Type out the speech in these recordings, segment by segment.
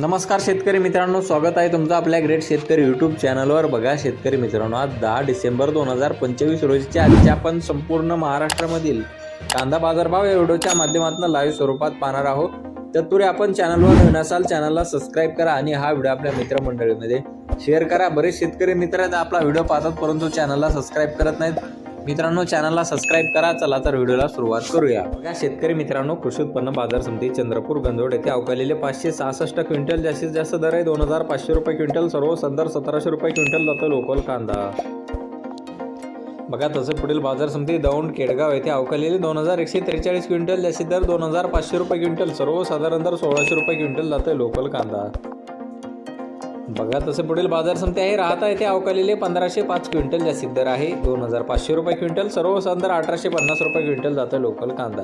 नमस्कार शेतकरी मित्रांनो स्वागत आहे तुमचं आपल्या ग्रेट शेतकरी यूट्यूब चॅनलवर बघा शेतकरी मित्रांनो आज दहा डिसेंबर दोन हजार पंचवीस रोजीच्या आजच्या आपण संपूर्ण महाराष्ट्रामधील कांदा बाजारभाव या व्हिडिओच्या माध्यमातून लाईव्ह स्वरूपात पाहणार आहोत. तत्पूर्वी आपण चॅनलवर नवीन असाल चॅनलला सबस्क्राईब करा आणि हा व्हिडिओ आपल्या मित्रमंडळीमध्ये शेअर करा. बरेच शेतकरी मित्र आहेत आपला व्हिडिओ पाहतात परंतु चॅनलला सबस्क्राईब करत नाहीत. मित्रांनो चॅनलला सबस्क्राईब करा चला तर व्हिडिओला सुरुवात करूया. बघा शेतकरी मित्रांनो कृषी उत्पन्न बाजार समिती चंद्रपूर गंधोड येथे अवकालेले पाचशे सहासष्ट क्विंटल जास्तीत जास्त दर आहे दोन हजार पाचशे रुपये क्विंटल सर्व संदर सतराशे रुपये क्विंटल जातो लोकल कांदा. बघा तसं पुढील बाजार समिती दौंड केडगाव येथे अवकालेले दोन हजार एकशे त्रेचाळीस क्विंटल जास्तीत दर दोन हजार पाचशे रुपये क्विंटल सर्वसाधारण दर सोळाशे रुपये क्विंटल जातोय लोकल कांदा. बघा तसं पुढील बाजार समिती आहे राहता येथे अवकालेले पंधराशे पाच क्विंटल जास्तीत दर आहे. दोन हजार पाचशे रुपये क्विंटल सर्वसाधारण दर अठराशे पन्नास रुपये क्विंटल जातं लोकल कांदा.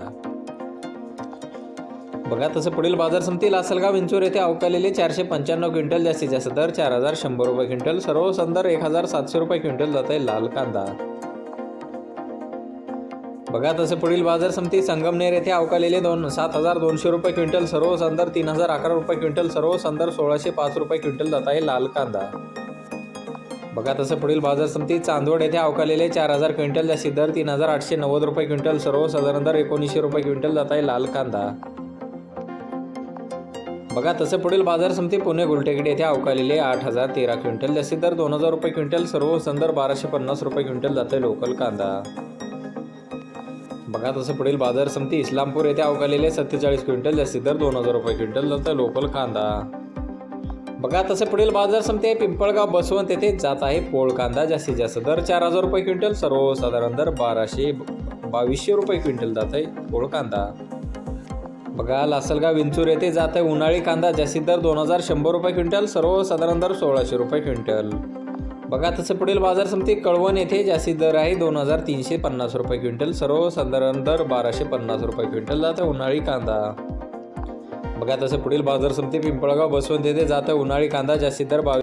बघा तसं पुढील बाजार समिती लासलगाव विंचूर येथे अवकालेले चारशे पंच्याण्णव क्विंटल जास्तीत जास्त दर चार हजार शंभर रुपये क्विंटल सर्व संदर एक हजार सातशे रुपये क्विंटल जात आहे लाल कांदा. बघा तसं पुढील बाजार समिती संगमनेर येथे अवकालेले दोन सात हजार दोनशे रुपये क्विंटल सर्व संदर तीन हजार अकरा रुपये क्विंटल सर्व संदर सोळाशे पाच रुपये क्विंटल जात आहे लाल कांदा. बघा तसं पुढील बाजार समिती चांदवड येथे अवकालेले चार हजार क्विंटल जास्तीत दर तीन हजार आठशे नव्वद रुपये क्विंटल सर्वसाधारण दर एकोणीसशे रुपये क्विंटल जात आहे लाल कांदा. बघा तसं पुढील बाजार समिती पुणे गुलटेकडे येथे अवकालेले आठ हजार तेरा क्विंटल जास्तीत दर दोन हजार रुपये क्विंटल सर्व संदर बाराशे पन्नास रुपये क्विंटल जाते लोकल कांदा. बघा तसं पुढील बाजार समिती इस्लामपूर येथे अवकालेले सत्तेचाळीस क्विंटल जास्तीत दर दोन हजार रुपये क्विंटल जातं लोकल कांदा. बघा तसं पुढील बाजार समिती आहे पिंपळगाव बसवंत येथे जात आहे पोळ कांदा जास्तीत जास्त दर चार हजार रुपये क्विंटल सर्वसाधारण दर बाराशे बावीसशे रुपये क्विंटल जात आहे पोळ कांदा. बघा लासलगाव विंचूर येथे जात आहे उन्हाळी कांदा जास्तीत दर दोन हजार शंभर रुपये क्विंटल सर्वसाधारण दर सोळाशे रुपये क्विंटल. बघा तसं पुढील बाजार समिती कळवण येथे जास्तीत दर आहे. दोन हजार तीनशे पन्नास रुपये क्विंटल सर्वसाधारण दर बाराशे पन्नास रुपये क्विंटल जात उन्हाळी कांदा. बघा तसं पुढील बाजार समिती पिंपळगाव बसवंत येथे जात उन्हाळी कांदा जास्तीत दर बावीस